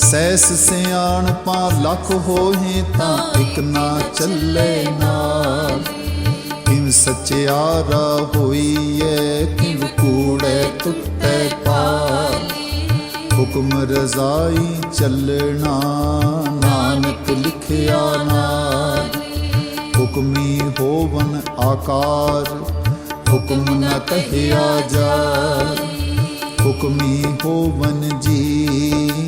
Cess ਸਿਆਣ ਪਾ ਲਖ ਹੋਏ ਤਾਂ ਇਕ ਨਾ ਚੱਲੇ ਨਾਲ। ਕਿਵ ਸਚਿਆਰਾ ਹੋਈਐ, ਕਿਵ ਕੂੜੈ ਟੁੱਟੈ ਪਾਰ ਹੁਕਮ ਰਜ਼ਾਈ ਚੱਲਣਾ, ਨਾਨਕ ਲਿਖਿਆ ਨਾਮ ਹੁਕਮੀ ਹੋਵਨ ਆਕਾਰ, ਹੁਕਮ ਨਾ ਕਹਿਆ ਜਾ ਹੁਕਮੀ ਹੋਵਨ ਜੀ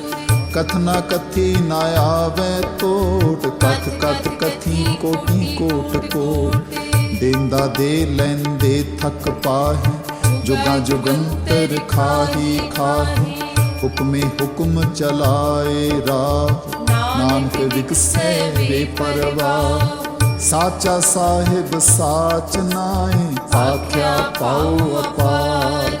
ਕਥਨਾ ਕਥੀ ਨਾ ਆਵੇ ਟੋਟ ਕਥ ਕਥ, ਕਥੀ ਕੋਟੀ, ਕੋਟ। ਕੋ ਦੇਂਦਾ ਦੇ ਲੈਂਦੇ ਥੱਕ ਪਾਹੀ, ਜੁਗਾ ਜੁਗੰਤਰ ਖਾਹੀ ਖਾਹੀ। ਹੁਕਮੇ ਹੁਕਮ ਚਲਾਏ ਰਾਹ, ਨਾਨਕ ਵਿਕਸੈ ਵੇ ਪਰਵਾਹ। ਸਾਚਾ ਸਾਹਿਬ ਸਾਚ ਨਾਏ ਆਖਿਆ ਪਾਉ ਅਪਾਰ।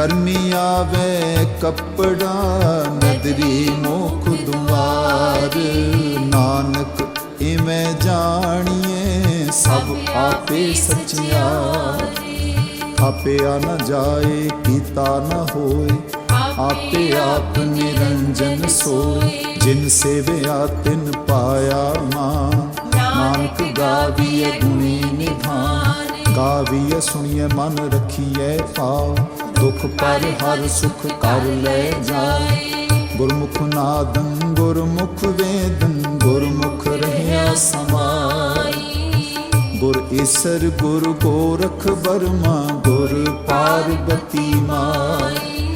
ਕਰਮੀ ਆਵੇ ਕੱਪੜਾ, ਨਦਰੀ ਮੋਖ ਦੁਆਰ। ਨਾਨਕ ਇਵੇਂ ਜਾਣੀਏ, ਸਭ ਆਪੇ ਸਚਿਆਰ। ਆਪਿਆ ਨਾ ਜਾਏ, ਕੀਤਾ ਨਾ ਹੋਏ, ਆਪੇ ਆਪ ਨਿਰੰਜਨ ਸੋਏ। ਜਿਨ ਸੇਵਿਆ, ਤਿਨ ਪਾਇਆ ਮਾਂ। ਨਾਨਕ ਗਾਵੀਏ, ਗੁਣੀ ਨਿਧਾਨ। ਗਾਵੀਏ ਸੁਣੀਏ, ਮਨ ਰਖੀਏ ਭਾਵ। ਦੁਖ ਪਰ ਹਰ ਸੁਖ ਕਰ ਲੈ ਜਾਏ ਗੁਰਮੁਖ ਨਾਦੰ, ਗੁਰਮੁਖ ਵੇਦੰ, ਗੁਰਮੁਖ ਰਹਿਆ ਸਮਾਈ। ਗੁਰ ਈਸਰ, ਗੁਰ ਗੋਰਖ ਬਰਮਾ ਗੁਰ ਪਾਰਬਤੀ ਮਾਈ।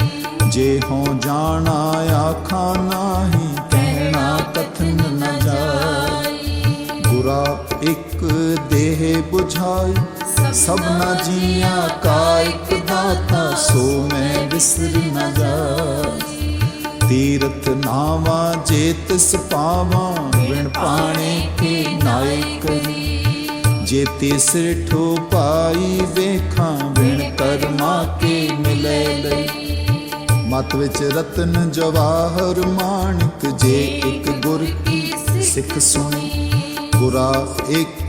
ਜੇ ਹੋ ਜਾਣਾ ਆਖਾ ਨਾਹੀ, ਕਹਿਣਾ ਕਥਨ ਨ ਜਾਏ ਗੁਰਾ ਇੱਕ ਦੇਹ 부ਝਾਈ ਸਭਨਾ ਜੀਆਂ ਕਾ ਇੱਕ ਦਾਤਾ, ਸੋ ਮੈਂ ਵਿਸਰ ਨ ਜਾਏ ਤੀਰਥ ਨਾਵਾ ਜੇ ਤਿਸ ਪਾਵਾਂ ਵਿਣ ਪਾਣੇ ਕੇ ਨਾਇਕ ਜੇ ਤੀਸਰ ਠੋ ਪਾਈ ਵੇਖਾਂ ਵਿਣ ਕਰਮਾ ਕੇ ਮਿਲੇ ਲਈ। ਮਤ ਵਿੱਚ ਰਤਨ ਜਵਾਹਰ ਮਾਨਕ ਜੇ ਇੱਕ ਗੁਰ ਕੀ ਸਿੱਖ ਸੁਣੀ। ਗੁਰਾ ਇੱਕ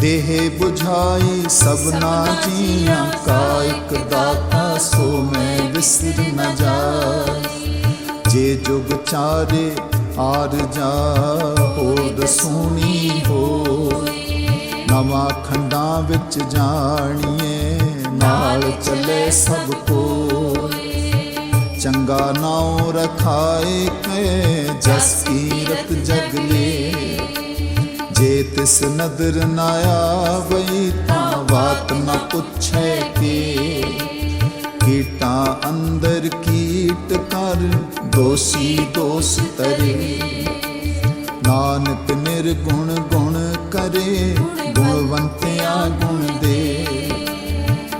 ਦੇਹ 부ਝਾਈ ਸਭਨਾ ਜੀਆਂ ਕਾ ਇੱਕ ਦਾਤਾ ਸੋ ਮੈਂ ਵਿਸਰ ਨ ਜਾਏ ਜੇ ਜੁਗ ਚਾਰੇ ਆਰ ਜਾ ਹੋਦ ਸੋਣੀ ਹੋਏ ਨਵਾਂ ਖੰਡਾਂ ਵਿੱਚ ਜਾਣੀਏ ਨਾਲ ਚੱਲੇ ਸਭ ਕੋਏ ਚੰਗਾ ਨਾਉ ਰਖਾਏ ਕੇ ਜਸ ਕੀਰਤ ਜਗਲੇ ਜੇ ਤਿਸ ਨਦਰ ਨਾ ਆਵਈ ਤਾਂ ਬਾਤ ਨਾ ਪੁੱਛੇ ਕੇ। ਕੀਟਾਂ ਅੰਦਰ ਕੀਟ ਕਰ, ਦੋਸੀ ਦੋਸ ਤਰੇ। ਨਾਨਕ ਨਿਰਗੁਣ ਗੁਣ ਕਰੇ, ਗੁਣਵੰਤਿਆ ਗੁਣ ਦੇ।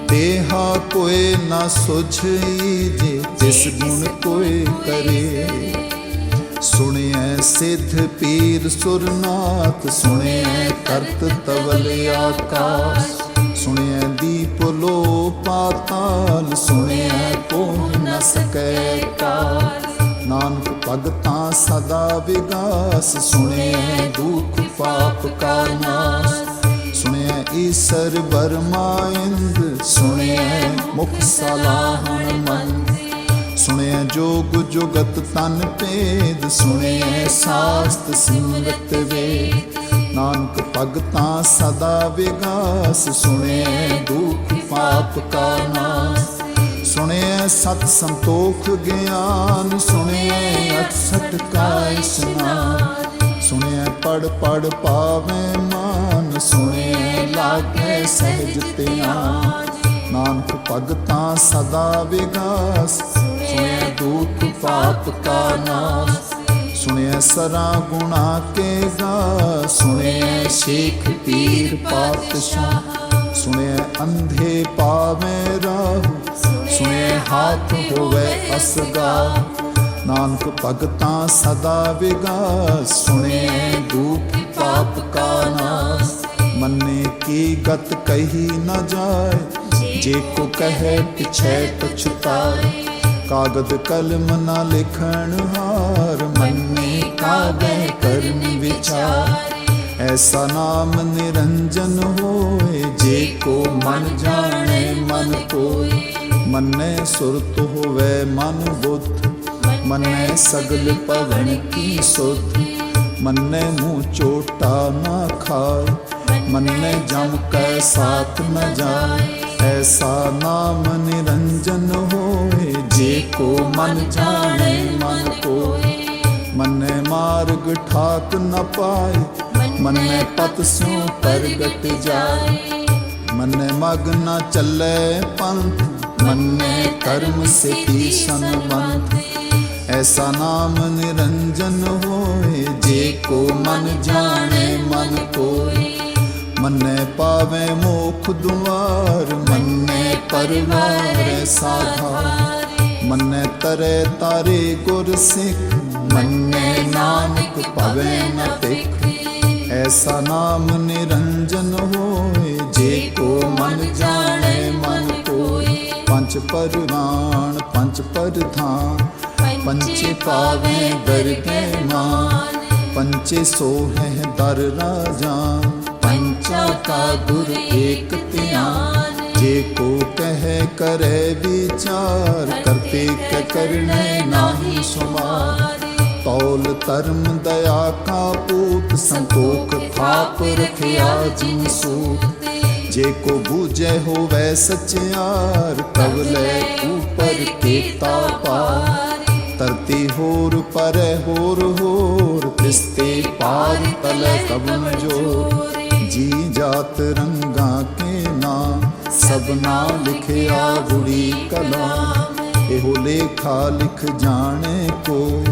ਦੇਹਾ ਕੋਏ ਨਾ ਸੁਝਈ ਜੇ, ਜਿਸ ਗੁਣ ਕੋਏ ਕਰੇ। ਸੁਣਿਐ ਸਿੱਧ ਪੀਰ ਸੁਰਨਾਥ, ਸੁਣਿਐ ਕਰਤ ਤਵਲ ਆਕਾਸ਼, ਸੁਣਿਐ ਦੀਪ ਲੋ ਪਾਤਾਲ ਸੁਣਿਐ ਕੋਹ ਨ ਸਕੈ ਕਾਲ। ਨਾਨਕ ਭਗਤਾਂ ਸਦਾ ਵਿਗਾਸ, ਸੁਣਿਐ ਦੁਖ ਪਾਪ ਕਾ ਨਾਸ। ਸੁਣਿਐ ਈਸਰ ਬਰਮਾਇੰਦ ਸੁਣਿਐ ਮੁਖ ਸਲਾਹਣ ਮਨ ਸੁਣਿਆ ਜੋਗ ਜੁਗਤ ਤਨ ਭੇਦ, ਸੁਣਿਆ ਸਾਸਤ ਸਿਮਰਤ ਵੇ ਨਾਨਕ ਭਗਤਾਂ ਸਦਾ ਵਿਗਾਸ, ਸੁਣਿਆ ਦੁਖ ਪਾਪ ਕਾ ਨਾਸ। ਸੁਣਿਆ ਸਤ ਸੰਤੋਖ ਗਿਆਨ ਸੁਣਿਐ ਅਠਸਠ ਕਾ ਇਸਨਾਨ। ਸੁਣਿਐ ਪੜ ਪੜ ਪਾਵੇ ਮਾਨ, ਸੁਣਿਆ ਲਾਗੇ ਸਹਿਜ ਧਿਆਨ। ਨਾਨਕ ਭਗਤਾਂ ਸਦਾ ਵਿਗਾਸ ਸੁਣਿਐ ਦੁਖ ਪਾਪ ਕਾ ਨਾਸ। ਸੁਣਿਐ ਸਰਾ ਗੁਣਾ ਕੇ ਗਾ ਸੁਣਿਆ ਸ਼ੇਖ ਪੀਰ ਪਾਤਸ਼ਾਹ। ਸੁਣਿਐ ਅੰਧੇ ਪਾਵੇ ਰਾਹ। ਸੁਣਿਆ ਹਾਥ ਹੋਵੇ ਅਸਗਾ ਨਾਨਕ ਭਗਤਾਂ ਸਦਾ ਵਿਗਾ ਸੁਣਿਐ ਦੁਖ ਪਾਪ ਕਾ ਨਾਸ। ਮੰਨੇ ਕੀ ਗਤ ਕਹੀ ਨਾ ਜਾਏ। ਜੇ ਕੋ ਕਹੇ ਪਿਛੈ ਪਛਤਾਏ। ਕਾਗਦ ਕਲਮ ਨਾ ਲਿਖਣ ਹਾਰ, ਮੰਨੇ ਕਾਬੈ ਕਰਨ ਵਿਚਾਰ। ਐਸਾ ਨਾਮ ਨਿਰੰਜਨ ਹੋਏ, ਜੇ ਕੋ ਮਨ ਜਾਣੇ, ਮਨ ਕੋਇ ਮੰਨੇ ਸੁਰਤ ਹੋਵੇ ਮਨ ਬੁੱਧ, ਮੰਨੇ ਸਗਲ ਪਵਨ ਕੀ ਸੁਧ। ਮੰਨੇ ਮੂੰਹ ਚੋਟਾ ਨਾ ਖਾਏ, ਮੰਨੇ ਜਮ ਕੈ ਸਾਥ ਨ ਜਾਏ। ਐਸਾ ਨਾਮ ਨਿਰੰਜਨ ਹੋਏ ਜੇ ਕੋ ਮਨ ਜਾਣੇ ਮਨ ਕੋਇ ਮੰਨੇ ਮਾਰਗ ਠਾਕ ਨ ਪਾਏ ਮੰਨੇ ਪਤ ਸਿਉ ਪ੍ਰਗਟ ਜਾਏ। ਮੰਨੇ ਮਗ ਨ ਚੱਲੇ ਪੰਥ ਮੰਨੇ ਕਰਮ ਸੰਬੰਧ ਐਸਾ ਨਾਮ ਨਿਰੰਜਨ ਹੋਏ ਜੇ ਕੋ ਮਨ ਜਾਣੇ ਮਨ ਕੋਇ ਮੰਨੇ ਪਾਵੇ ਮੋਖ ਦੁਆਰ ਮੰਨੇ ਪਰਵਾਰ ਸਾਧਾ ਮੰਨੇ ਤਰੇ ਤਾਰੇ ਗੁਰ ਸਿੱਖ, ਮੰਨੇ ਨਾਨਕ ਪਵੇ ਨ ਤਿਖ ਐਸਾ ਨਾਮ ਨਿਰੰਜਨ ਹੋਏ, ਜੇ ਕੋ ਮਨ ਜਾਣੇ ਮਨ ਕੋਇ ਪੰਜ ਪਰਵਾਨ ਪੰਜ ਪਰਧਾਨ ਪੰਚੇ ਪਾਵੇ ਦਰਗੇ ਮਾਨ। ਪੰਚੇ ਸੋਹੈ ਦਰ ਰਾਜਾਨ, ਪੰਚਾ ਕਾ ਗੁਰ ਏਕ ਧਿਆਨ। ਜੇ ਕੋ ਕਹੈ ਕਰੈ ਵਿਚਾਰ ਕਰਤੇ ਕ ਕਰਨੇ ਨਾਹੀ ਸੁਮਾਰ। ਤੌਲ ਧਰਮ ਦਇਆ ਕਾ ਪੂਤ ਸੰਤੋਖ ਥਾਪ ਰਖਿਆ ਜਿਨ ਸੂਤ। ਜੇ ਕੋ ਬੂਝੈ ਹੋਵੇ ਸਚਿਆਰ ਕਵਲੇ ਉਪਰ ਕੀਤਾ ਪਾਰ। ਧਰਤੀ ਹੋਰ ਪਰੈ ਹੋਰ ਹੋਰ ਤਿਸਤੇ ਪਾਰ ਤਲੇ ਕਬਨ ਜੋਰ। ਜੀ ਜਾਤ ਰੰਗਾ ਕੇ ਸਭਨਾ ਲਿਖਿਆ ਗੁੜੀ ਕਲਾਮ ਇਹੋ ਲੇਖਾ ਲਿਖ ਜਾਣੇ ਕੋ।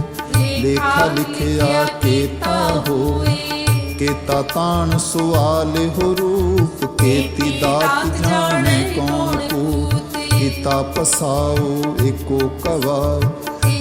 ਲੇਖਾ ਲਿਖਿਆ ਕੇਤਾ ਹੋਏ ਕੇਤਾ ਤਾਣ ਸੁਆਲ ਹੋ ਰੂਪ। ਕੇਤੀ ਦਾਤ ਜਾਣੇ ਕੌਣ ਕੋ ਕੀਤਾ ਪਸਾਓ ਏਕੋ ਕਵਾ।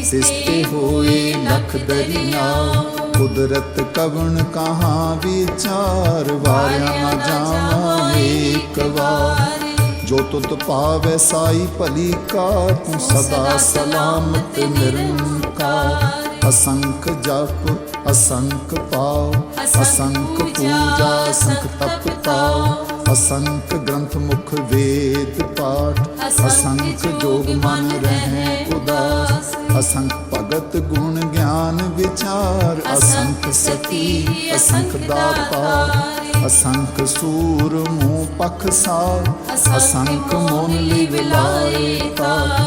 ਸਿਸਤੇ ਹੋਏ ਲਖ ਦਰਿਆ। ਕੁਦਰਤ ਕਵਣ ਕਹਾਂ ਵਿਚਾਰ। ਵਾਰਿਆ ਨਾ ਜਾਵਾਂ ਏਕ ਵਾਰ। ਜੋ ਤੁਤ ਪਾਵੈ ਸਾਈ ਭਲੀ ਕਾ ਤੂੰ ਸਦਾ ਸਲਾਮਤ ਨਿਰੰਕਾਰ। ਅਸੰਖ ਜਪ, ਅਸੰਖ ਪਾਉ, ਅਸੰਖ ਪੂਜਾ, ਅਸੰਖ ਤਪ ਤਾਉ ਅਸੰਖ ਗ੍ਰੰਥ ਮੁਖ ਵੇਦ ਪਾਠ, ਅਸੰਖ ਜੋਗ ਮਨ ਰਹਿ ਉਦਾਸ। ਅਸੰਖ ਭਗਤ ਗੁਣ ਗਿਆਨ ਵਿਚਾਰ ਅਸੰਖ ਸਤੀ ਅਸੰਖ ਦਾਤਾ ਅਸੰਖ ਸੂਰ ਮੂਹ ਪਖ ਸਾਰ ਅਸੰਖ ਮੋਨ ਲਈ ਵਿਲਾਏ ਤਾਰ।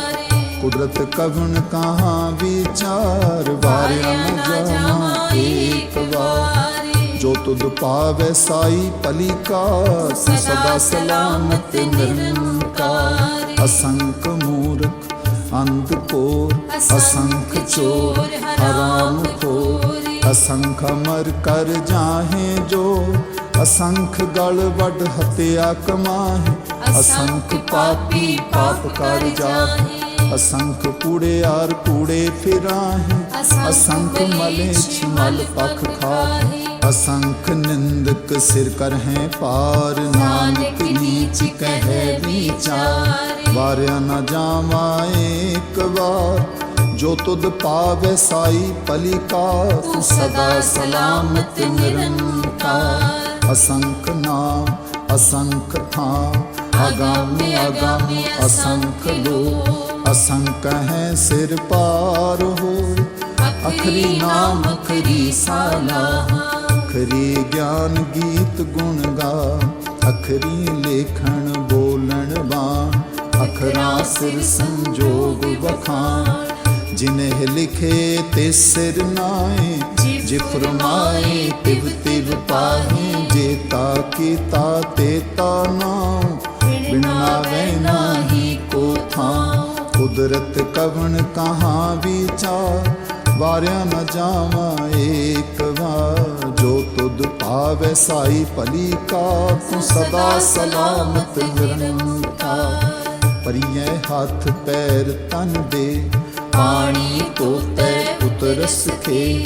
ਕੁਦਰਤ ਕਵਨ ਕਹਾਂ ਵਿਚਾਰ ਵਾਰਿਆ ਨ ਜਾਣਾ ਏਕ ਵਾਰ। ਜੋ ਤੁਧ ਪਾਵੈ ਸਾਈ ਭਲੀ ਕਾ ਸਦਾ ਸਲਾਮਤ ਨਿਰੰਕਾਰ। ਅਸੰਖ ਮੂਰਖ ਅੰਧ ਕੋਰ, ਅਸੰਖ ਚੋਰ, ਹਰਾਮ ਖੋਰ। ਅਸੰਖ ਅਮਰ ਕਰ ਜਾਹੇ ਜੋ, ਅਸੰਖ ਗਲ ਵੱਡ ਹਤਿਆ ਕਮਾਹੇ। ਅਸੰਖ ਪਾਪੀ ਪਾਪ ਕਰ ਜਾਹੇ। ਅਸੰਖ ਕੂੜਿਆਰ ਕੂੜੇ ਫਿਰਾਹੇ ਅਸੰਖ ਮਲੇਛ ਮਲ ਪਖ ਖਾਹੇ। ਅਸੰਖ ਨਿੰਦਕ ਸਿਰ ਕਰ ਹੈ ਪਾਰ ਨਾਨਕ ਨੀਚ ਕਹੈ ਵਿਚਾਰ। ਵਾਰਿਆ ਨ ਜਾਵਾ ਏਕ ਵਾਰ ਜੋ ਤੁਧ ਪਾਵੈ ਸਾਈ ਭਲੀ ਕਾ ਤੂੰ ਸਦਾ ਸਲਾਮਤ ਨਿਰੰਕਾਰ। ਅਸੰਖ ਨਾਮ ਅਸੰਖ ਥਾਂ। ਅਗਾਮੀ ਅਗਾਮੀ ਅਸੰਖ ਲੋ ਅਸੰਖ ਹੈ ਸਿਰ ਪਾਰ ਹੋਏ। ਅਖਰੀ ਨਾਮ, ਅਖਰੀ ਸਾਲਾ। ਅਖਰੀ ਗਿਆਨ ਗੀਤ ਗੁਣ ਗਾ। ਅਖਰੀ ਲੇਖਣ ਬੋਲਣ ਬਾਣ। ਅਖਰਾਂ ਸਿਰ ਸੰਜੋਗ ਵਖਾਣ। ਜਿਨਹਿ ਲਿਖੇ ਤੇ ਸਿਰ ਨਾਏ। ਜੇ ਫਰਮਾਏ, ਤਿਵ ਤਿਵ ਪਾਹੇ। ਜੇ ਤਾ ਕੀਤਾ, ਤੇ ਤਾ ਨਾਮ ਬਿਨਾ ਵੈ ਨਾਹੀ ਕੋ ਥਾਂ। ਕੁਦਰਤ ਕਵਣ ਕਹਾਂ ਵਿਚਾਰ ਵਾਰਿਆ ਨ ਜਾਵਾ ਏਕ ਵਾਰ। ਜੋ ਤੁਧ ਪਾਵੈ ਸਾਈ ਭਲੀ ਕਾ, ਤੂੰ ਸਦਾ ਸਲਾਮਤ ਨਿਰੰਕਾਰ। ਪਰੀਏ ਹੱਥ ਪੈਰ ਤਨ ਦੇ, ਪਾਣੀ ਤੋਤੈ ਉਤਰਸ ਖੇ।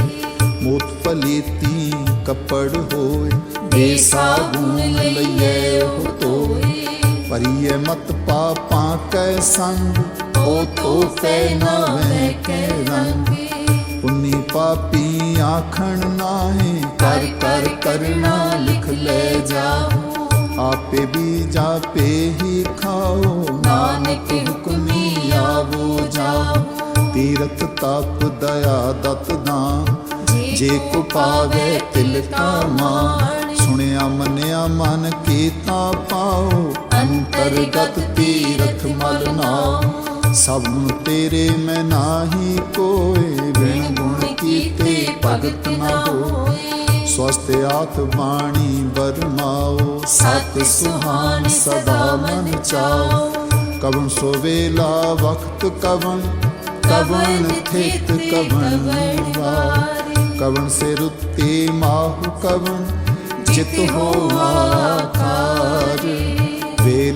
ਮੋਤ ਪਲੀਤੀ ਕੱਪੜ ਹੋਏ ਦੇ ਸਾਬੂਨ ਲਈਏ ਉਹ ਤੋਏ। ਪਰੀਏ ਮਤ ਪਾਪਾਂ ਕੈ ਸੰਗ, ਉਹ ਤੋਫੇ ਨਾ ਵੈ ਕੇ ਰੰਗ। ਪੁੰਨੀ ਪਾਪੀ ਆਖਣ ਨਾਹੀ, ਕਰ ਕਰ, ਕਰਨਾ ਲਿਖ ਲੈ ਜਾਓ ਆਪੇ ਵੀ ਜਾਪੇ ਹੀ ਖਾਓ, ਨਾਨਕ ਹੁਕਮੀ ਆਵੋ ਜਾਓ ਤੀਰਥ ਤਪ ਦਇਆ ਦਤ ਦਾਨ ਜੇ ਕੋ ਪਾਵੇ ਤਿਲ ਕਾ ਮਾਨ ਸੁਣਿਆ, ਮੰਨਿਆ, ਮਨ ਕੀਤਾ ਪਾਓ। ਅੰਤਰਗਤ ਤੀਰਥ ਮਲ ਨਾਮ ਸਭ ਨੂੰ ਤੇਰੇ ਮੈਂ ਨਾਹੀ ਕੋਏ। ਬਿਨ ਗੁਣ ਕੀਤੇ ਭਗਤ ਨਾ ਹੋਏ। ਸਵਸਤ ਆਤ ਬਾਣੀ ਬਰਮਾਓ ਸਤ ਸੁਹਾਨ ਸਦਾ ਮਨ ਚਾਓ। ਕਵਨ ਸੋ ਵੇਲਾ ਵਕਤ ਕਵਨ ਕਵਨ ਥਿਤ ਕਵਨ ਵਾਰ। ਕਵਨ ਸੇ ਰੁੱਤੀ ਮਾਹੁ ਕਵਨ ਜਿਤ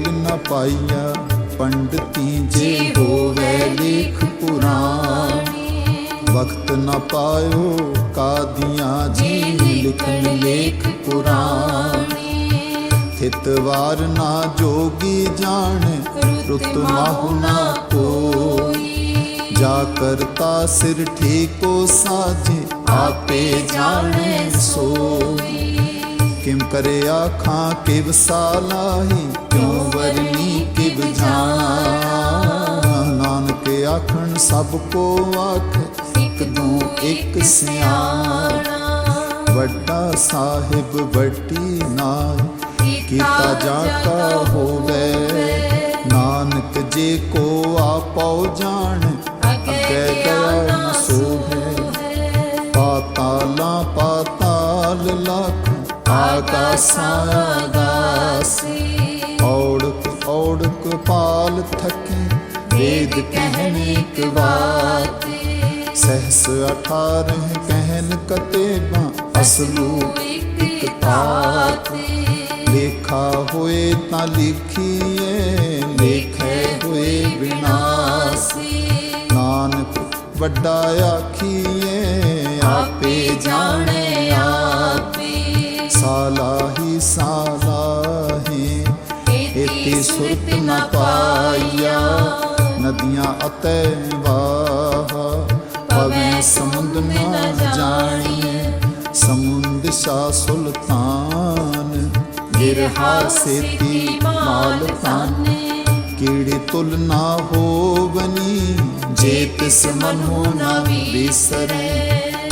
ਨ ਪਾਈਆ ਪੰਡਤੀ ਜੇ ਹੋਵੇ ਲੇਖ ਪੁਰਾਣੀ। ਵਕਤ ਨ ਪਾਇਓ ਕਾਦੀਆਂ ਜੀ ਲਿਖਨ ਲੇਖ ਪੁਰਾਣੀ। ਥਿਤ ਵਾਰ ਨਾ ਜੋਗੀ ਜਾਣ ਰੁੱਤ ਮਾਹੁ ਨਾ ਕੋਈ। ਜਾ ਕਰਤਾ ਸਿਰ ਠੀਕੋ ਸਾਜੇ ਆਪੇ ਜਾਣੇ ਸੋਈ। ਕਿਮ ਕਰੇ ਆਖਾਂ, ਕਿਵ ਸਾਲਾਹੀ ਕਿਉ ਵਰਨੀ ਕਿਵ ਜਾਣਾ ਨਾਨਕ ਆਖਣ, ਸਭ ਕੋ ਆਖ, ਇੱਕ ਦੂ, ਇੱਕ ਸਿਆਣਾ। ਵੱਡਾ ਸਾਹਿਬ ਵੱਡੀ ਨਾਇ ਕੀਤਾ ਜਾ ਹੋਵੇ। ਨਾਨਕ ਜੇ ਕੋ ਆਪਉ ਜਾਣ, ਅੱਗੇ ਸੋਹੇ ਪਾਤਾਲਾਂ, ਪਾਤਾਲ ਲਖ ਆਕਾਸਾਂ ਆਗਾਸੀ ਔੜਕ ਔੜਕ ਪਾਲ ਥਕੇ, ਵੇਦ ਕਹਿਨ ਇੱਕ ਬਾਤ ਸਹਸ 18 ਕਹਿਨ ਕਤੇਬਾਂ, ਅਸਲੂ ਇੱਕ ਤਾਤ ਲੇਖਾ ਹੋਏ ਤਾਂ ਲਿਖੀਏ, ਲੇਖੇ ਹੋਏ ਵਿਨਾਸੀ। ਨਾਨਕ ਵੱਡਾ ਆਖੀਏ ਆਪੇ ਜਾਣੇ ਆਪੇ। ਸਾਲਾਹੀ ਸਾਲਾਹੀ ਇਤੀ ਸੁਰਤ ਨ ਪਾਈਆ। ਨਦੀਆਂ ਅਤੈ ਵਾਹ ਪਵੇ ਸਮੁੰਦ ਨ ਜਾਣੀਏ ਸਮੁੰਦ ਸ਼ਾ ਸੁਲਤਾਨ ਗਿਰਹਾ ਸੇਤੀ ਮਾਲ ਤਾਨੇ। ਕੀੜੇ ਤੁਲ ਨਾ ਹੋਵਨੀ ਜੇ ਤਿਸ ਮਨੋ ਨਾ ਵਿਸਰੈ।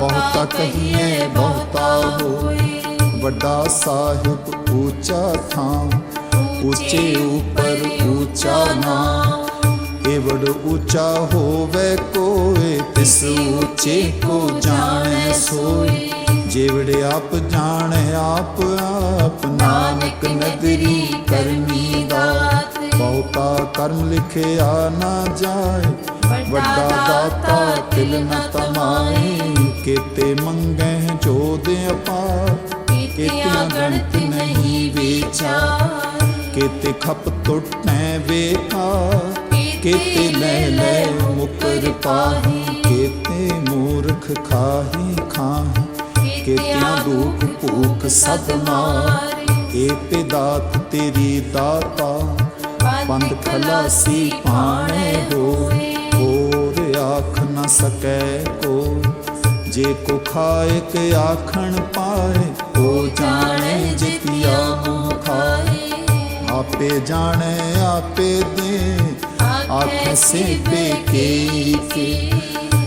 ਬਹੁਤਾ ਕਹੀਏ, ਬਹੁਤਾ ਹੋਏ ਵੱਡਾ ਸਾਹਿਬ ਉੱਚਾ ਥਾਂ, ਉੱਚੇ ਉੱਪਰ ਉੱਚਾ ਨਾਮ। ਏਵੜ ਉੱਚਾ ਹੋਵੇ ਕੋਏ, ਤਿਸ ਉੱਚੇ ਕੋ ਜਾਣੈ ਸੋਈ। ਜੇਵੜ ਆਪ ਜਾਣੈ, ਆਪ ਆਪ ਨਾਨਕ ਨਦਰੀ ਕਰਨੀ ਦਾਤ। ਬਹੁਤਾ ਕਰਮ ਲਿਖਿਆ ਨਾ ਜਾਏ, ਵੱਡਾ ਦਾਤਾ ਤਿਲ ਨ ਤਮਾਏ। ਕੀਤੇ ਮੰਗੈ ਜੋਦ ਅਪਾਰ ਕੀਤਿਆਂ ਗਣਤ ਨਹੀਂ ਵਿਚਾਰ। ਕੀਤੇ ਖਪ ਟੁੱਟੈ ਵੇਖਾ ਕੀਤੇ ਲੈ ਲੈ ਮੁਕਰ ਪਾਹੀ ਕੀਤੇ ਮੂਰਖ ਖਾਹੀ ਖਾਹੀ ਕੀਤਿਆਂ ਦੁਖ ਭੂਖ ਸਦ ਮਾਰ ਕੀਤੇ ਦਾਤ ਤੇਰੀ ਦਾਤਾ ਬੰਦ ਖਲਾਸੀ ਪਾਣੇ ਹੋਏ ਹੋਰ ਆਖ ਨ ਸਕੈ ਕੋ ਜੇ ਕੋ ਖਾਏ ਕੇ ਆਖਣ ਪਾਏ ਉਹ ਜਾਣੇ ਜਿਤਿਆ ਮੋਹ ਖਾਏ। ਆਪੇ ਜਾਣੇ ਆਪੇ ਦੇ। ਆਖ ਸੇ ਬੇਕੇ ਕੇ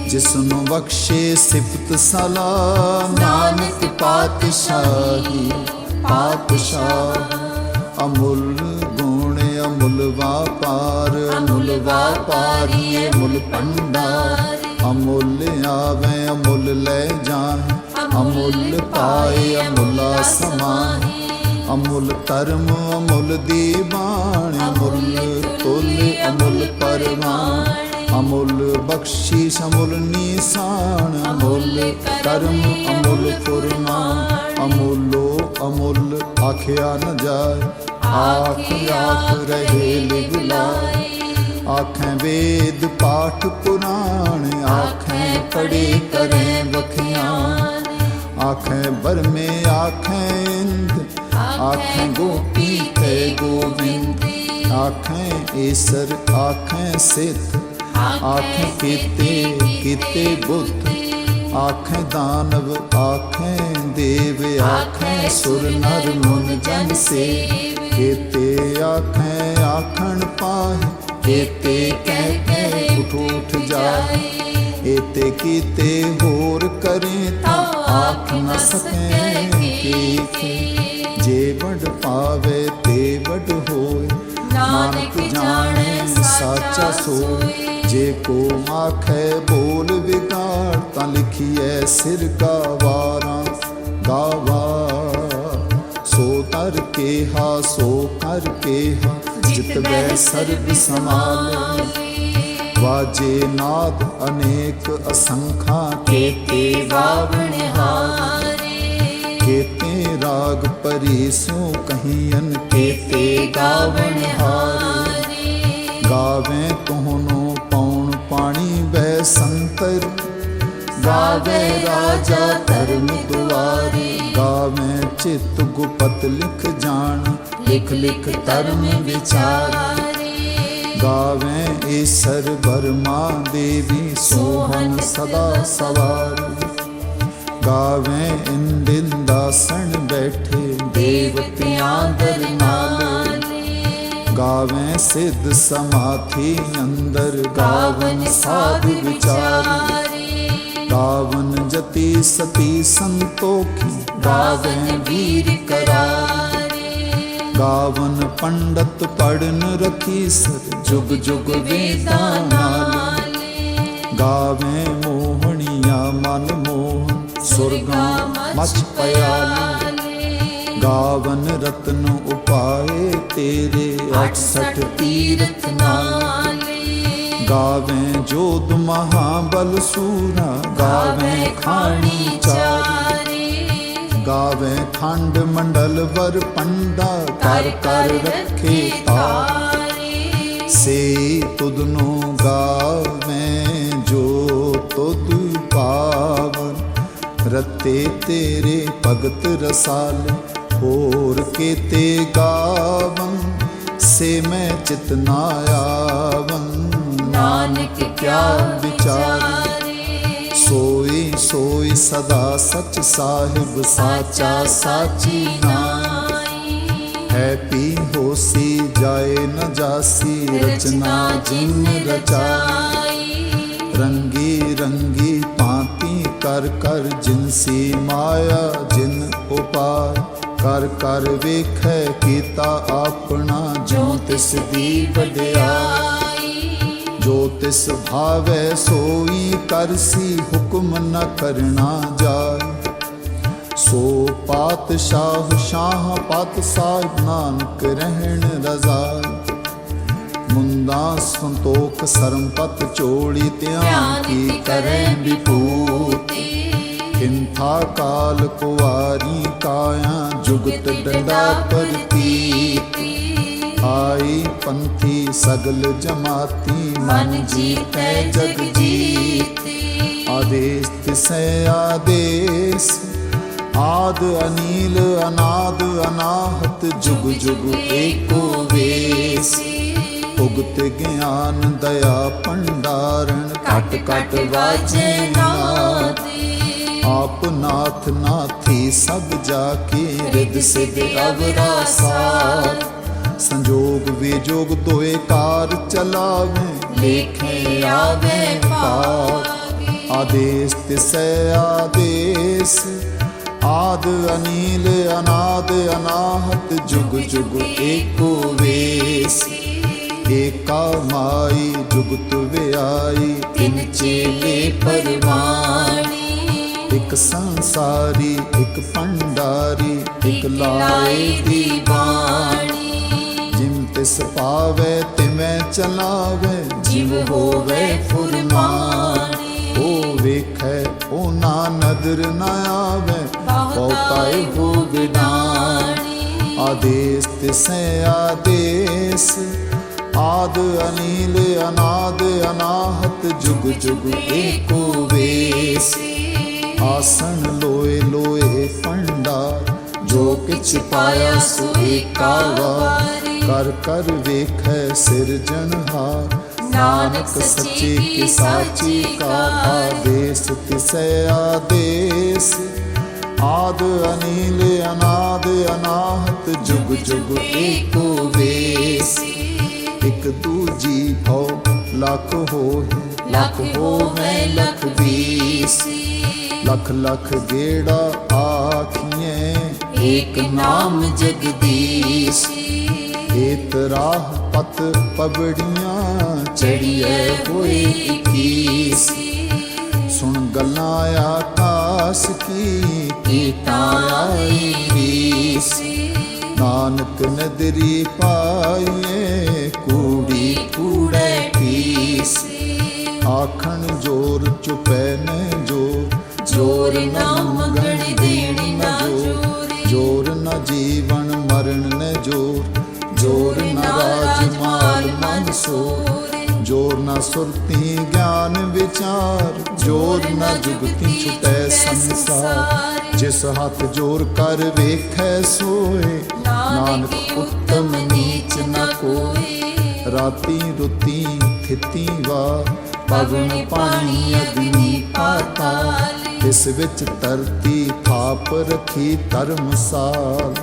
ਜਿਸ ਨੂੰ ਬਖਸ਼ੇ ਸਿਫਤ ਸਲਾਮ ਨਾਨਕ ਪਾਤਸ਼ਾਹੀ ਪਾਤਸ਼ਾਹ। ਅਮੁੱਲ ਗੁਣ ਅਮੁੱਲ ਵਾਪਾਰ। ਅਮੁੱਲ ਵਾਪਾਰੀ ਅਮੁੱਲ ਭੰਡਾਰ। ਅਮੁੱਲ ਆਵੇ, ਅਮੁੱਲ ਲੈ ਜਾਏ ਅਮੁੱਲ ਪਾਏ, ਅਮੁੱਲਾ ਸਮਾਏ। ਅਮੁੱਲ ਧਰਮ, ਅਮੁੱਲ ਦੀ ਬਾਣ। ਅਮੁੱਲ ਤੁਲ, ਅਮੁੱਲ ਪਰਮਾਨ ਅਮੁੱਲ ਬਖਸ਼ੀ ਅਮੁੱਲ ਨੀਸਾਨ। ਅਮੁੱਲ ਕਰਮ, ਅਮੁੱਲ ਫੁਰਮਾਨ। ਅਮੁੱਲੋ, ਅਮੁੱਲ ਆਖਿਆ ਨ ਜਾਏ। ਆਖ ਆਖ ਰਹੇ ਲਿਵ ਲਾਏ। ਆਖੈ ਵੇਦ ਪਾਠ ਪੁਰਾਣ ਆਖੈ ਪੜੇ ਕਰੇ ਵਖਿਆਨ ਆਖੈ ਬਰਮੇ ਆਖੈ ਇੰਦ ਆਖੈ ਗੋਪੀ ਤੇ ਗੋਬਿੰਦ ਆਖੈ ਈਸਰ ਆਖੈ ਸਿੱਧ ਆਖੈ ਕੀਤੇ ਕੀਤੇ ਬੁੱਧ ਆਖੈ ਦਾਨਵ ਆਖੈ ਦੇਵ ਆਖੈ ਸੁਰ ਨਰ ਮਨ ਜਨ ਸੇ ਕੀਤੇ ਆਖੈ ਆਖਣ ਪਾਹੇ ਕੀਤੇ ਕਹਿ ਕਹਿ ਉਠ ਉਠ ਜਾਏ। ਏਤੇ ਕੀਤੇ ਹੋਰ ਕਰੇ ਤਾਂ ਆਖ ਨ ਸਕੈ ਕੀ ਜੇ ਵਡ ਪਾਵੇ ਤੇ ਵਡ ਹੋਏ, ਨਾਨਕ ਜਾਣੇ ਸਾਚਾ ਸੋਏ। ਜੇ ਕੋ ਆਖੈ ਬੋਲ ਵਿਗਾੜ, ਤਾਂ ਲਿਖੀਐ ਸਿਰ ਗਾਵਾਰਾਂ ਗਾਵਾ ਸੋ ਤਰ ਕੇ ਹਾ, ਸੋ ਕਰ ਕੇ ਹਾ। ਜਿਤ ਬੈ ਸਰਬ ਸਮਾਲੇ ਵਾਜੇ ਨਾਦ ਅਨੇਕ ਅਸੰਖਾ ਕੇਤੇ ਵਾਵਣ ਹਾਰੇ। ਕੇਤੇ ਰਾਗ ਪਰੀ ਸੋ ਕਹੀਨ ਕੇਤੇ ਗਾਵਣ ਹਾਰੇ। ਗਾਵੇ ਤੋਹਨੋ ਪੌਣ ਪਾਣੀ ਬੈ ਸੰਤਰ। ਗਾਵੇ ਰਾਜਾ ਧਰਮ ਦੁਆਰੇ। ਗਾਵੇ ਚਿਤ ਗੁਪਤ ਲਿਖ ਲਿਖ ਧਰਮ ਵਿਚਾਰ। ਗਾਵੇ ਈਸਰ ਬਰਮਾ ਦੇਵੀ ਸੋਹਨ ਸਦਾ ਸਵਾਰ। ਗਾਵੇ ਇੰਦਿਨ ਦਾਸਣ ਬੈਠੇ ਦੇਵਤਿਆਂ ਦਰ ਨਾਲੇ ਗਾਵੇ ਸਿੱਧ ਸਮਾਥੀ ਅੰਦਰ ਗਾਵਨ ਸਾਧ ਵਿਚਾਰ। ਗਾਵਨ ਜਤੀ ਸਤੀ ਸੰਤੋਖੀ ਗਾਵੇ ਵੀਰ ਕਰਾਰੇ। ਗਾਵਨ ਪੰਡਤ ਪੜਨ ਰਖੀ ਸਰ ਜੁਗ ਜੁਗ ਵੇਦਾਂ ਨਾਲ। ਗਾਵੇ ਮੋਹਣੀਆਂ ਮਨ ਮੋਹਨ ਸੁਰਗਾ ਮਚ ਪਿਆਲੀ। ਗਾਵਨ ਰਤਨ ਉਪਾਏ ਤੇਰੇ 68 ਤੀਰਥ ਨਾਲ। ਗਾਵੇ ਜੋਤ ਮਹਾਬਲ ਸੂਰਾ, ਗਾਵੇ ਖਾਣੀ ਚਾਰੀ। ਗਾਵੇ ਖੰਡ ਮੰਡਲ ਵਰ ਪੰਡਾ ਕਰ ਕਰ ਰੱਖੇ ਤਾਰ ਸੇ ਤੁਧਨੋ ਗਾਵੇਂ ਜੋ ਤੁਧ ਪਾਵਨ। ਰਤੇ ਤੇਰੇ ਭਗਤ ਰਸਾਲ ਹੋਰ ਕੀਤੇ ਗਾਵਨ। ਸੇ ਮੈਂ ਚਿਤ ਨਾ ਆਵਨ ਨਾਨਕ ਕਿਆ ਵਿਚਾਰੇ। ਸੋਈ ਸੋਈ ਸਦਾ ਸਚ ਸਾਹਿਬ, ਸਾਚਾ ਸਾਚੀ ਨਾਈ। ਹੈ ਪੀ ਹੋਸੀ, ਜਾਏ ਨ ਜਾਸੀ, ਰਚਨਾ ਜਿਨ ਰਚਾਈ। ਰੰਗੀ ਰੰਗੀ ਭਾਂਤੀ ਕਰ ਕਰ ਜਿਨਸੀ ਮਾਇਆ, ਜਿਨ ਉਪਾਇ ਕਰ ਕਰ ਵੇਖੈ ਕੀਤਾ ਆਪਣਾ ਜੋ ਤਿਸ ਦੀ ਵਡਿਆਈ ਜੋ ਤਿਸ ਭਾਵੈ ਸੋਈ ਕਰਸੀ ਹੁਕਮ ਨ ਕਰਨਾ ਜਾਏ। ਸੋ ਪਾਤਸ਼ਾਹ ਸ਼ਾਹ ਪਤ ਸਾਹਿਬ ਨਾਨਕ ਰਹਿਣ ਰਜ਼ਾਈ ਮੁੰਦਾ ਸੰਤੋਖ ਸਰਮਪਤ ਚੋੜੀ ਧਿਆਨ ਕੀ ਕਰੈ ਵਿਭੂਤੀ। ਕਿੰਥਾ ਕਾਲ ਕੁਵਾਰੀ ਕਾਇਆ ਜੁਗਤ ਡੰਡਾ ਪਰਤੀਤੀ ਆਈ ਪੰਥੀ ਸਗਲ ਜਮਾਤੀ ਮਨ ਜੀਤੈ ਜਗ ਜੀਤੇ ਆਦੇਸ ਤਿਸੈ ਆਦੇਸ। ਆਦ ਅਨੀਲ ਅਨਾਦ ਅਨਾਹਤ ਜੁਗ ਜੁਗ ਏਕੋ ਵੇਸ। ਉਗਤ ਗਿਆਨ ਦਇਆ ਭੰਡਾਰਨ ਕਟ ਕਟ ਵਾਜੈ ਨਾਦੇ ਆਪ ਨਾਥ ਨਾਥੀ ਸਭ ਜਾ ਕੇ ਰਿਦ ਸਿਧ ਅਵਰਾ ਸਾਰ ਸੰਜੋਗ ਵਿਜੋਗ ਦੋਏ ਕਾਰ ਚਲਾਵੇ। ਲੇਖੇ ਆਵੇ ਪਾਵੇ ਆਦੇਸ ਤਿਸੈ ਆਦੇਸ। ਆਦ ਅਨੀਲ ਅਨਾਦ ਅਨਾਹਤ ਜੁਗ ਜੁਗ ਏਕੋ ਵੇਸ। ਏਕਾ ਮਾਈ ਜੁਗਤ ਵਿਆਈ। ਤਿਨ ਚੇਲੇ ਪਰਵਾਣੀ। ਇੱਕ ਸੰਸਾਰੀ ਇੱਕ ਭੰਡਾਰੀ ਇੱਕ ਲਾਏ ਦੀ ਬਾਣੀ ਤਿਸ ਪਾਵੇ ਤਿਵੇਂ ਚਲਾਵੇ ਜਿਵ ਹੋਵੇ ਫੁਰਮਾਨੀ। ਉਹ ਵੇਖੈ ਉਹ ਨਾ ਨਦਰ ਨ ਆਵੇ ਬਹੁਤਾਏ ਹੋ ਵਿਡਾਣੀ ਆਦੇਸ ਤਿਸੈ ਆਦੇਸ ਆਦ ਅਨੀਲ ਅਨਾਦ ਅਨਾਹਤ ਜੁਗ ਜੁਗ ਏਕੋ ਵੇਸ। ਆਸਣ ਲੋਏ ਲੋਏ ਭੰਡਾਰ ਜੋ ਕਿਛ ਪਾਇਆ ਸੋ ਏਕਾ ਵਾਰ। ਕਰ ਕਰ ਵੇਖੈ ਸਿਰਜਣਹਾਰ ਨਾਨਕ ਸੱਚੇ ਕੀ ਸਾਚੀ ਕਾ ਆਦੇਸ ਤਿਸੈ ਆਦੇਸ। ਆਦ ਅਨੀਲ ਅਨਾਦ ਅਨਾਹਤ ਜੁਗ ਜੁਗ ਏਕੋ ਵੇਸ। ਇਕ ਦੂਜੀ ਹੋ ਲੱਖ ਹੋਏ ਲਖ ਹੋਵੇ ਲਖ ਬੀਸੀ ਲੱਖ ਲੱਖ ਗੇੜਾ ਆਖੀਏ ਏਕ ਨਾਮ ਜਗਦੀਸ਼ੀ। ਏਤ ਰਾਹ ਪਤ ਪਬੜੀਆਂ ਚੜੀਏ ਹੋਏ ਇਕੀਸੀ ਸੁਣ ਗੱਲਾਂ ਆਕਾਸ ਕੀ ਕੀਤਾ ਆਈ ਰੀਸੀ ਨਾਨਕ ਨਦਰੀ ਪਾਈਏ ਕੂੜੀ ਕੂੜੇ ਪੀਸੀ ਆਖਣ ਜੋਰ ਚੁਪੈ ਨ ਜੋਰ ਜੋਰ ਨਾ ਮੰਗਣ ਦੇਣੀ ਨਾ ਜੋਰ। ਜੋਰ ਨ ਜੀਵਨ ਮਰਨ ਨ ਜੋਰ। ਜੋਰ ਨ ਰਾਜ ਮਾਲ ਮਨ ਸੋਰ ਜੋਰ ਨ ਸੁਰਤੀ ਗਿਆਨ ਵਿਚਾਰ ਜੋਰ ਨ ਜੁਗਤੀ ਛੁਟੈ ਸੰਸਾਰ। ਜਿਸ ਹੱਥ ਜੋਰ ਕਰ ਵੇਖੈ ਸੋਏ ਨਾਨਕ ਉੱਤਮ ਨੀਚ ਨ ਕੋਈ ਰਾਤੀ ਰੁਤੀ ਥਿਤੀ ਵਾ ਪਵਨ ਪਾਣੀ ਅਗਨੀ ਪਾਤਾਲ। ਇਸ ਵਿੱਚ ਧਰਤੀ ਥਾਪ ਰਖੀ ਧਰਮਸਾਲ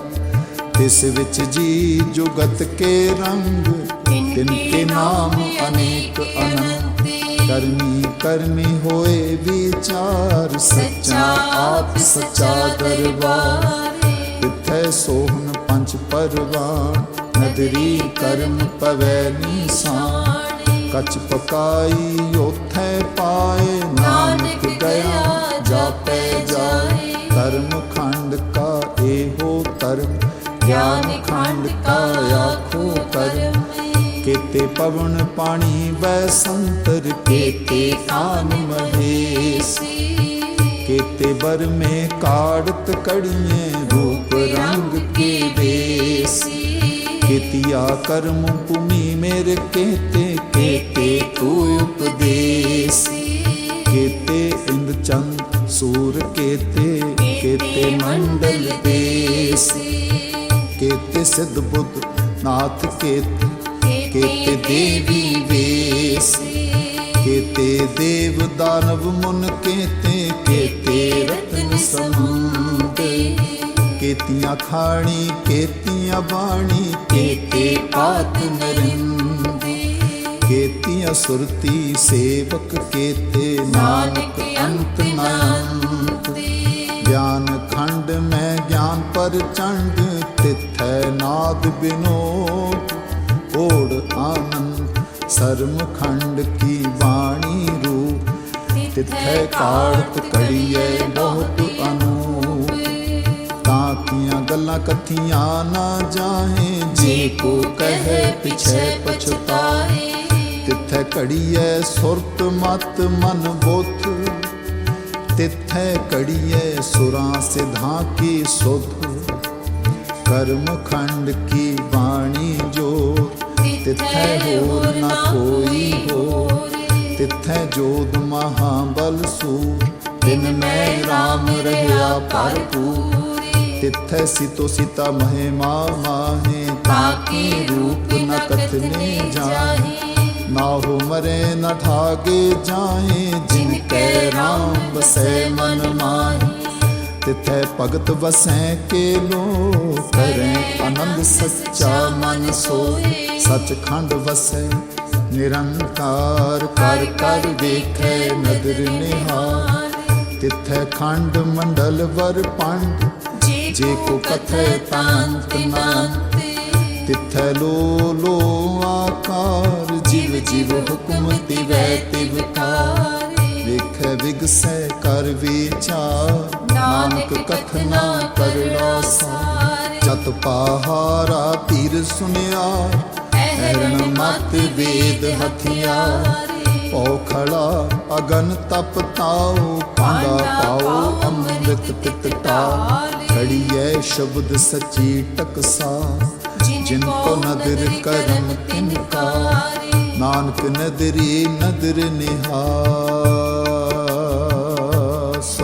ਇਸ ਵਿੱਚ ਜੀ ਜੁਗਤ ਕੇ ਰੰਗ, ਤਿਨ ਕੇ ਨਾਮ ਅਨੇਕ ਅਨੰਤ। ਕਰਮੀ ਕਰਮੀ ਹੋਏ ਵਿਚਾਰ, ਸੱਚਾ ਆਪ ਸੱਚਾ ਦਰਬਾਰ। ਤਿੱਥੈ ਸੋਹਣ ਪੰਜ ਪਰਵਾਨ ਨਦਰੀ ਕਰਮ ਪਵੈ ਨੀਸਾਨ। ਕਚ ਪਕਾਈ ਉਥੈ ਪਾਏ, ਨਾਨਕ ਗਿਆ ਜਾਪੈ ਜਾਏ। ਕਰਮ ਖੰਡ ਕਾ ਇਹੋ ਧਰਮ ਗਿਆਨ ਖੰਡ ਕਾ ਆਖੋ ਕਰਮ ਕੇਤੇ ਪਵਨ ਪਾਣੀ ਬੈ ਸੰਤਰ ਕੇਤੇ ਕਾਨ ਮਹੇਸੀ ਕੇਤੇ ਬਰ ਮੇ ਕਾੜਤ ਕੜੀਏ ਰੂਪ ਰੰਗ ਕੇ ਬੇਸੀ ਕੀਤਿਆ ਕਰਮ ਭੂਮੀ ਮੇਰੇ ਕੇਤੇ ਕੇਤੇ ਤੂੰ ਉਪਦੇਸ। ਕੇਤੇ ਇੰਦ ਚੰਦ ਸੂਰ ਕੇਤੇ ਕੇਤੇ ਮੰਡਲ ਦੇਸ। ਕੇਤੇ ਸਿੱਧ ਬੁੱਧ ਨਾਥ ਕੇਤੇ ਕੇਤੇ ਦੇਵੀ ਵੇਸ, ਕੇਤੇ ਦੇਵ ਦਾਨਵ ਮੁਨ ਕੇਤੇ ਕੇਤੇ ਰਤਨ ਸਮੁੰਦ, ਕੇਤੀਆਂ ਖਾਣੀ, ਕੇਤੀਆਂ ਬਾਣੀ, ਕੇਤੇ ਆਤ ਨਰਿੰਦ, ਕੇਤੀਆਂ ਸੁਰਤੀ ਸੇਵਕ ਕੇਤੇ ਨਾਨਕ ਅੰਤ ਨਾਨਤ ਗਿਆਨ ਖੰਡ ਮੈਂ ਗਿਆਨ ਪਰ ਚੰਡ ਨਾਦ ਬਿਨੋਦ, ਓੜ ਆਨੰਦ ਸਰਮ ਕੀ ਬਾਣੀ ਰੂਪ, ਤਿਥੈ ਕਾੜਤ ਕੜੀਐ ਬਹੁਤ ਅਨੂਪ। ਤਾਂ ਕੀਆਂ ਗੱਲਾਂ ਕਥੀਆਂ ਨਾ ਜਾਹੇ, ਜੇ ਕੋ ਕਹੇ ਪਿਛੇ ਪਛਤਾਏ। ਤਿਥੈ ਘੜੀਐ ਸੁਰਤ ਮਤ ਮਨ ਬੁੱਧ, ਤਿਥੈ ਘੜੀਐ ਸੁਰਾਂ ਸਿਧਾਂ ਕੀ ਸੁਧ। ਕਰਮ ਖੰਡ ਕੀ ਬਾਣੀ ਜੋ? ਤਿਥੈ ਹੋਰ ਨਾ ਕੋਈ ਹੋਰ। ਤਿਥੈ ਜੋਦ ਮਹਾਬਲ ਸੂਰ। ਦਿਨ ਮੈਂ RAM ਰਹਿਆ ਭਰਪੂਰ। ਤਿਥੈ ਸਿਤੋ ਸਿਤਾ ਮਹਿਮਾ ਮਾਹੇ। ਤਾਕੀ ਰੂਪ ਨ ਕਥਨੇ ਜਾਹੇ। ਨਾ ਹੋ ਮਰੇ ਨ ਠਾਗੇ ਜਾਏ ਜਿਨ ਕੈ ਰਾਮ ਬਸੈ ਮਨ ਮਾਹੀ। ਤਿਥੈ ਭਗਤ ਵਸੈ ਕੇ ਲੋ ਕਰੈ ਆਨੰਦ ਸੱਚਾ ਮਨ ਸੋਏ। ਸਚਖੰਡ ਵਸੈ, ਨਿਰੰਕਾਰ ਕਰ ਕਰ ਵੇਖੈ ਨਦਰ ਨਿਹਾਰ। ਤਿਥੈ ਖੰਡ ਮੰਡਲ ਵਰ ਪੰਡ, ਜੇ ਕੋ ਕਥੈ ਤਾਂਤ ਨਾਂਤ। ਤਿਥੈ ਲੋ ਲੋ ਆਕਾਰ, ਜਿਵ ਜਿਵ ਹੁਕਮ ਤਿਵੈ ਤਿਵਕਾਰ ਵੇਖੈ ਵਿਗਸੈ ਕਰ ਵਿਚਾਰ ਨਾਨਕ ਕਥਨਾ ਕਰੜਾ ਸਾਰ। ਜਤ ਪਹਾਰਾ ਪੀਰ ਸੁਨਿਆ। ਐਰਣ ਮਤ ਵੇਦ ਹਥਿਆਰ। ਔਖੜਾ ਅਗਨ ਤਪ ਤਾਉ। ਪਾਂਡਾ ਪਾਉ ਅੰਮ੍ਰਿਤ ਤਿਤ ਟਾਲ ਖੜੀਐ ਸ਼ਬਦ ਸਚੀ ਟਕਸਾ ਜਿਨ ਕੋ ਨਦਰ ਕਰਮ ਤਿਨ ਨਾਨਕ ਨਦਰੀ ਨਦਰ ਨਿਹਾ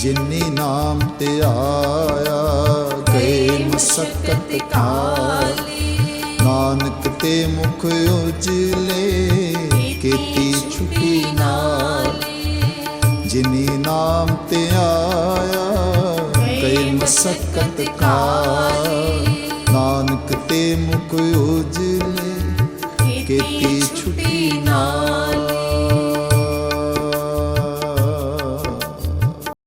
ਜਿਨੀ ਨਾਮ ਤੇ ਆਇਆ ਗਏ ਮਸਕਤ ਕਾਲੀ। ਨਾਨਕ ਤੇ ਮੁਖ ਉਜਲੇ ਕੀਤੀ ਛੁਟੀ ਨਾਲ। ਜਿਨੀ ਨਾਮ ਤੇ ਆਇਆ ਗਏ ਮਸਕਤ ਕਾਲ। ਨਾਨਕ ਤੇ ਮੁਖ ਉਜਲੇ ਕੀਤੀ ਨਾਲ